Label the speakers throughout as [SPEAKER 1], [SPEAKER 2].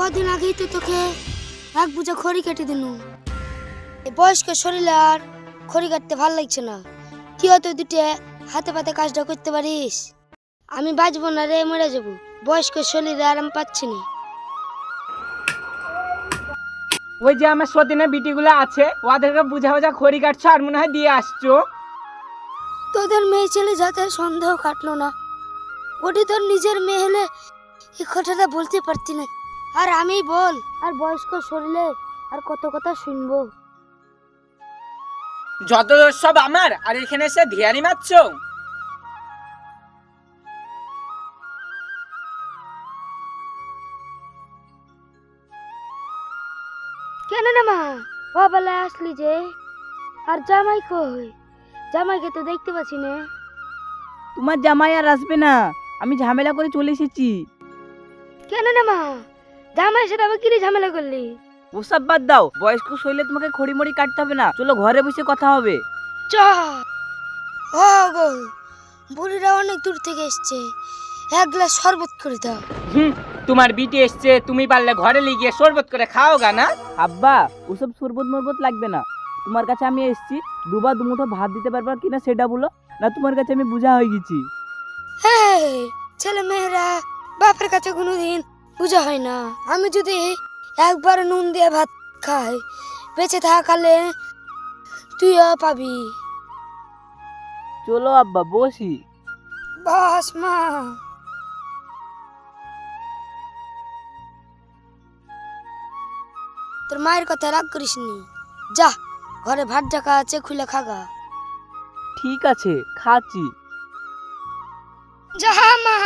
[SPEAKER 1] কদিন আগেই তো তোকে এক বুঝা খড়ি কেটে দিনু। এই বয়স্ক শরীরে আর খড়ি কাটতে ভালো লাগছে না। তুই হয়তো দুটে হাতে পাতে কাজটা করতে পারিস? আমি বাঁচবো না রে মরে যাব। বয়স্ক শরীরে আরাম পাচ্ছি না।
[SPEAKER 2] ওই যে আমার সতীনের বিটিগুলো আছে ওদেরকে বুঝা বুঝা খড়ি কাটছো আর মনে হয় দিয়ে আসছো।
[SPEAKER 1] তোদের মেয়ে ছেলে যাতে সন্দেহ কাটলো না ওটি তোর নিজের মেয়ে হলে এই কথাটা বলতে পারতি না। আর আমি বল আর বয়স্ক শরীরে আর কত কথা শুনব।
[SPEAKER 2] যত দোষ সব আমার আর এখানে এসে ধিয়ারি মারছো?
[SPEAKER 1] কেন না মা? ও বেলায় আসলি যে আর জামাই কই? জামাইকে তো দেখতে পাচ্ছি না।
[SPEAKER 3] তোমার জামাই আর আসবে না আমি ঝামেলা করে চলে এসেছি।
[SPEAKER 1] কেন না মা? জামাই সেটা আবার কিরে ঝামেলা করলি?
[SPEAKER 3] ওসব বাদ দাও বয়স্ক শৈলে তোমাকে খড়িমড়ি কাটতে হবে না। চলো ঘরে বসে কথা হবে।
[SPEAKER 1] চ। ও গো বুড়িরা অনেক দূর থেকে এসছে। এক গ্লাস শরবত করে দাও।
[SPEAKER 2] হুম তোমার বিটি এসছে তুমি পারলে ঘরে নিয়ে গিয়ে শরবত করে খাও গা না?
[SPEAKER 3] আব্বা ওসব শরবত মরবত লাগবে না। তোমার কাছে আমি এসেছি দুবার দুমুঠো ভাত দিতে পারবা কিনা সেটা বলো না তোমার কাছে আমি বুঝা হয়ে গেছি।
[SPEAKER 1] ছেলে মেয়েরা বাপের কাছে কোনোদিন পূজা হয় না। আমি যদি একবার নুন দিয়ে ভাত খাই বেঁচে থাকালে তুইও পাবি।
[SPEAKER 3] চলো আব্বা বসি।
[SPEAKER 1] বাস মা। তোর মায়ের কথা রাগ করিস নি? যা ঘরে ভাত ডাকা আছে খুলে খাগা
[SPEAKER 3] ঠিক আছে খাচ্ছি।
[SPEAKER 1] যা মা।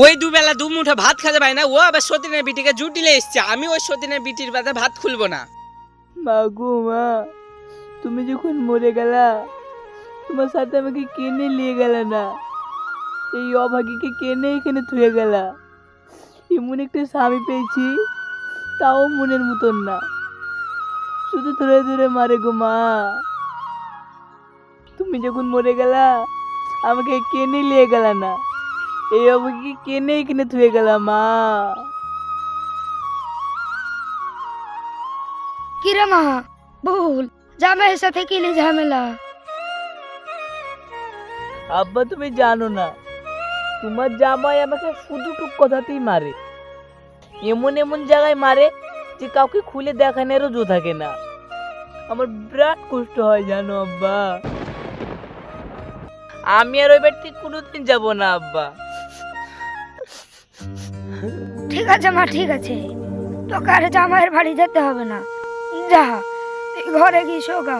[SPEAKER 2] ওই দুবেলা দু মুঠো ভাত খেতে পাই না। ও আবার সতীনের বিটিকে জুটিলে এসছে। আমি ওই সতীনের বিটির বাদে ভাত খুলবো না।
[SPEAKER 3] মা গো মা, তুমি যখন মরে গেলা, তোমার সাথে আমাকে কেনে নিয়ে গেল না? এই অভাগীকে কেনে এখানে থুয়ে গেলা? এমন একটা স্বামী পেয়েছি, তাও মনের মতন না। শুধু ধরে ধরে মারে গো মা। তুমি যখন মরে গেলা, আমাকে কেনে নিয়ে গেল না? এই অভাগীকে কেনে এখানে থুয়ে গেলাম মা?
[SPEAKER 1] কিরে মা? ভুল জামাইয়ের সাথে কিলে ঝামেলা?
[SPEAKER 3] আব্বা তুমি জানো না তোমার জামাই আমাকে শুধু টুক কথাতেই মারে। এমন এমন জায়গায় মারে যে কাউকে খুলে দেখানোরও জো থাকে না। আমার বিরাট কষ্ট হয় জানো আব্বা। আমি আর ওই বাড়িতে কোনোদিন যাব না আব্বা।
[SPEAKER 1] ঠিক আছে, মা, ঠিক আছে। তোকে আর জামাইয়ের বাড়ি যেতে হবে না। যা, তুই ঘরে গিয়ে শোগা